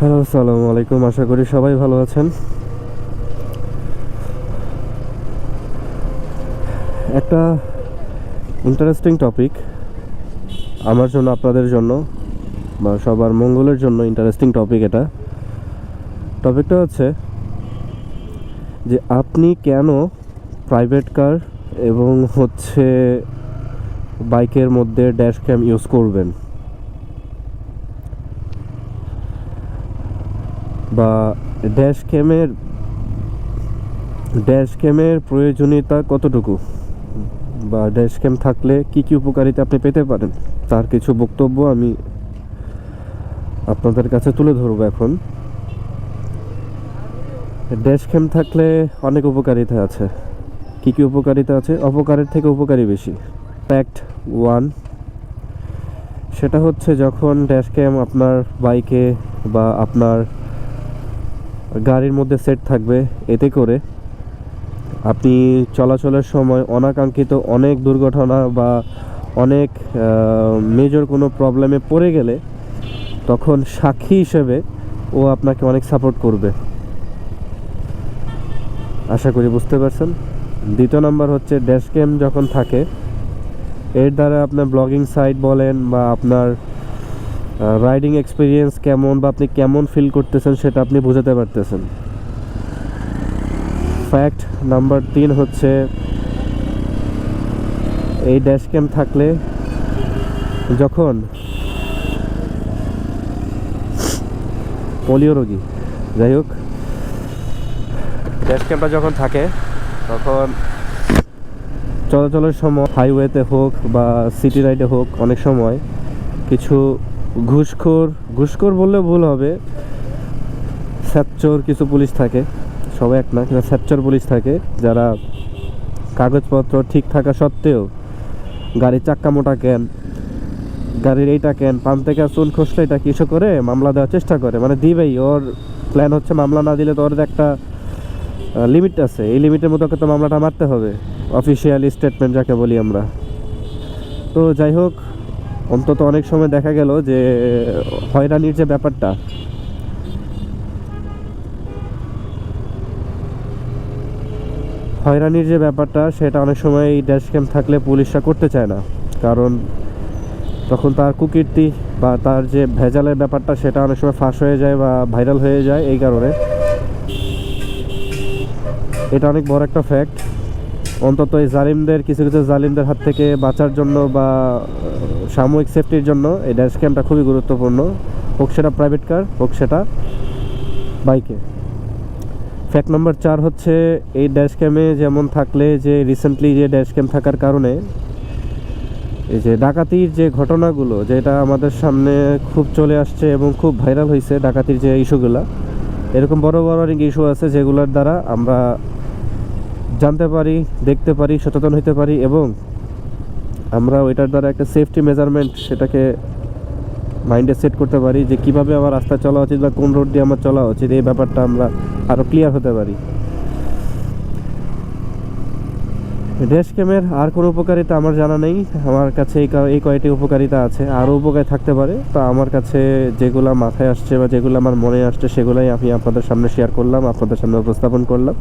Hello, আসসালামু আলাইকুম। আশা করি সবাই ভালো আছেন। একটা ইন্টারেস্টিং টপিক আমার জন্য, আপনাদের জন্য, বা সবার মঙ্গলের জন্য ইন্টারেস্টিং টপিক এটা। টপিকটা হচ্ছে যে আপনি কেন প্রাইভেট কার এবং হচ্ছে বাইকের মধ্যে ড্যাশ ক্যাম ইউজ করবেন? বা ড্যাশ ক্যামের ড্যাশ ক্যামের প্রয়োজনীয়তা কতটুকু? বা ড্যাশ ক্যাম থাকলে কি কি উপকারিতা আপনি পেতে পারেন? তার কিছু বক্তব্য আমি আপনাদের কাছে তুলে ধরবো এখন। ড্যাশ ক্যাম থাকলে অনেক উপকারিতা আছে। কি কি উপকারিতা আছে? অপকারের থেকে উপকারী বেশি। ফ্যাক্ট ওয়ান সেটা হচ্ছে যখন ড্যাশ ক্যাম আপনার বাইকে বা আপনার গাড়ির মধ্যে সেট থাকবে। এতে করে আপনি চলাচলের সময় অনাকাঙ্ক্ষিত অনেক দুর্ঘটনা বা অনেক মেজর কোনো প্রবলেমে পড়ে গেলে তখন সাক্ষী হিসেবে ও আপনাকে অনেক সাপোর্ট করবে। আশা করি বুঝতে পারছেন। দ্বিতীয় নাম্বার হচ্ছে ড্যাশ ক্যাম যখন থাকে, এর দ্বারা আপনার ব্লগিং সাইট বলেন বা আপনার রাইডিং এক্সপিরিয়েন্স কেমন বা আপনি কেমন ফিল করতেছেন সেটা আপনি বোঝাতে পারতেছেন। ফ্যাক্ট নাম্বার তিন হচ্ছে, এই ড্যাশ ক্যাম থাকলে যখন পোলিও রোগী, যাই হোক ড্যাশ ক্যামটা যখন থাকে, তখন চলাচলের সময় হাইওয়েতে হোক বা সিটি রাইডে হোক, অনেক সময় কিছু ঘুষখোর ঘুষখোর বললে ভুল হবে। স্যাচ্চোর কিছু পুলিশ থাকে সবাই এক না কিন্তু স্যাচ্চোর পুলিশ থাকে যারা কাগজপত্র ঠিক থাকা সত্ত্বেও গাড়ির চাক্কা মোটা কেন গাড়ির এইটা কেন পান থেকে চুন খসলে এটা কিছু করে মামলা দেওয়ার চেষ্টা করে মানে দিবেই ওর প্ল্যান হচ্ছে মামলা না দিলে তো ওর একটা লিমিট আছে এই লিমিটের মতো তো মামলাটা মারতে হবে অফিসিয়াল স্টেটমেন্ট যাকে বলি আমরা তো যাই হোক অন্তত অনেক সময় দেখা গেল যে হয়রানির যে ব্যাপারটা। হয়রানির যে ব্যাপারটা, সেটা অনেক সময় এই ড্যাশ ক্যাম থাকলে পুলিশরা করতে চায় না। কারণ তখন তার কুকীর্তি বা তার যে ভেজালের ব্যাপারটা, সেটা অনেক সময় ফাঁস হয়ে যায় বা ভাইরাল হয়ে যায় এই কারণে। এটা অনেক বড় একটা ফ্যাক্ট অন্তত এই জালিমদের, কিছু কিছু জালিমদের হাত থেকে বাঁচার জন্য বা সাময়িক সেফটির জন্য এই ড্যাশ ক্যামটা খুবই গুরুত্বপূর্ণ। হোক সেটা প্রাইভেট কার হোক সেটা বাইকে ফ্যাক্ট নম্বর চার হচ্ছে, এই ড্যাশ ক্যামে যেমন থাকলে যে রিসেন্টলি যে ড্যাশ ক্যাম থাকার কারণে, এই যে ডাকাতির যে ঘটনাগুলো, যেটা আমাদের সামনে খুব চলে আসছে এবং খুব ভাইরাল হয়েছে ডাকাতির যে ইস্যুগুলো এরকম বড় বড় অনেক ইস্যু আছে যেগুলোর দ্বারা আমরা জানতে পারি, দেখতে পারি, সচেতন হতে পারি এবং আমরা ওইটার দ্বারা একটা সেফটি মেজারমেন্ট সেটাকে মাইন্ডে সেট করতে পারি যে কীভাবে আমার রাস্তা চলা উচিত বা কোন রোড দিয়ে আমার চলা উচিত, এই ব্যাপারটা আমরা আরও ক্লিয়ার হতে পারি। ড্যাশ ক্যামের আর কোনো উপকারিতা আমার জানা নেই। আমার কাছে এই এই কয়টি উপকারিতা আছে। আরও উপকার থাকতে পারে। তো আমার কাছে যেগুলো মাথায় আসছে বা যেগুলো আমার মনে আসছে সেগুলোই আমি আপনাদের সামনে শেয়ার করলাম, আপনাদের সামনে উপস্থাপন করলাম।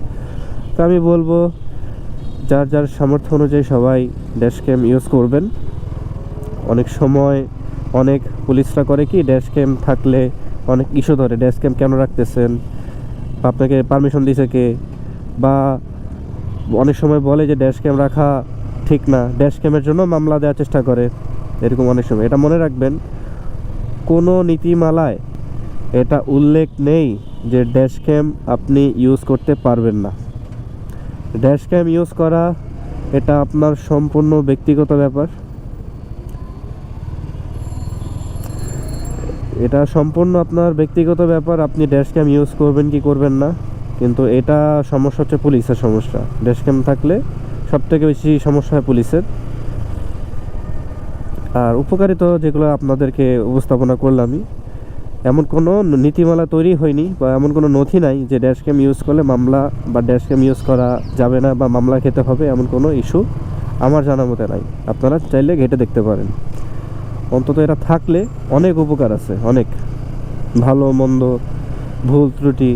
তো আমি বলব, যার যার সামর্থ্য অনুযায়ী সবাই ড্যাশ ক্যাম ইউজ করবেন। অনেক সময় অনেক পুলিশরা করে কি ড্যাশ ক্যাম থাকলে অনেক ইস্যু ধরে ড্যাশ ক্যাম কেন রাখতেছেন? আপনাকে পারমিশন দিছে কে? বা অনেক সময় বলে যে ড্যাশ ক্যাম রাখা ঠিক না ড্যাশ ক্যামের জন্য মামলা দেওয়ার চেষ্টা করে, এরকম অনেক সময়। এটা মনে রাখবেন, কোনো নীতিমালায় এটা উল্লেখ নেই যে ড্যাশ ক্যাম আপনি ইউজ করতে পারবেন না। ড্যাশ ক্যাম ইউজ করা, এটা আপনার সম্পূর্ণ ব্যক্তিগত ব্যাপার। এটা সম্পূর্ণ আপনার ব্যক্তিগত ব্যাপার, আপনি ড্যাশ ক্যাম ইউজ করবেন কি করবেন না, কিন্তু এটা সমস্যা হচ্ছে পুলিশের সমস্যা। ড্যাশ ক্যাম থাকলে সব থেকে বেশি সমস্যা হয় পুলিশের। আর উপকারিত যেগুলো আপনাদেরকে উপস্থাপনা করলামই এমন কোনো নীতিমালা তৈরি হয়নি বা এমন কোনো নথি নাই যে ড্যাশ ক্যাম ইউজ করলে মামলা বা ড্যাশ ক্যাম ইউজ করা যাবে না বা মামলা খেতে হবে এমন কোনো ইস্যু আমার জানা মতে নাই। আপনারা চাইলে ঘেটে দেখতে পারেন। অন্তত এটা থাকলে অনেক উপকার আছে, অনেক। ভালো, মন্দ, ভুল, ত্রুটি,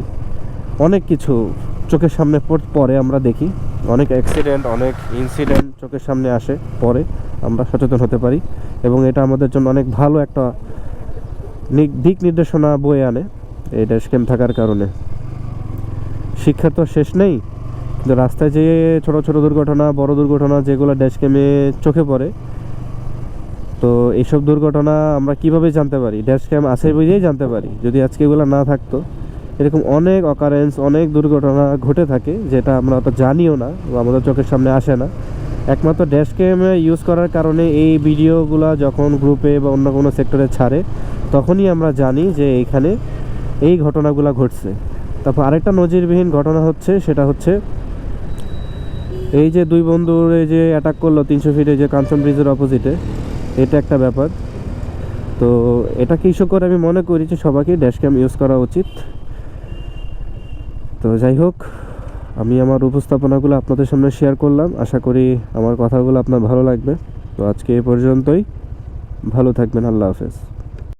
অনেক কিছু চোখের সামনে পরে আমরা দেখি। অনেক অ্যাক্সিডেন্ট অনেক ইনসিডেন্ট চোখের সামনে আসে, পরে আমরা সচেতন হতে পারি। এবং এটা আমাদের জন্য অনেক ভালো একটা দিক নির্দেশনা বয়ে আনে। এই ড্যাশ ক্যাম থাকার কারণে। শিক্ষা তো শেষ নেই, কিন্তু রাস্তায় যে ছোট ছোট দুর্ঘটনা, বড় দুর্ঘটনা, যেগুলো ড্যাশ ক্যামে চোখে পড়ে, তো এইসব দুর্ঘটনা আমরা কীভাবে জানতে পারি? ড্যাশ ক্যাম আছে বুঝেই জানতে পারি। যদি আজকে এগুলো না থাকতো, এরকম অনেক অকারেন্স অনেক দুর্ঘটনা ঘটে থাকে, যেটা আমরা অত জানিও না বা আমাদের চোখের সামনে আসে না। একমাত্র ড্যাশ ক্যাম ইউজ করার কারণে এই ভিডিওগুলো যখন গ্রুপে বা অন্য কোনো সেক্টরে ছাড়ে তখনই আমরা জানি যে এইখানে এই ঘটনাগুলো ঘটছে। তারপর আরেকটা নজিরবিহীন ঘটনা হচ্ছে, সেটা হচ্ছে এই যে দুই বন্ধুর এই যে অ্যাটাক করল তিনশো ফিটে যে কাঞ্চন ব্রিজের অপোজিটে এটা একটা ব্যাপার। তো এটাকে ইস্যু করে আমি মনে করি যে সবাইকে ড্যাশ ক্যাম ইউজ করা উচিত। তো যাই হোক, আমি আমার উপস্থাপনাগুলো আপনাদের সামনে শেয়ার করলাম। আশা করি আমার কথাগুলো আপনার ভালো লাগবে। তো আজকে এ পর্যন্তই। ভালো থাকবেন, আল্লাহ হাফেজ।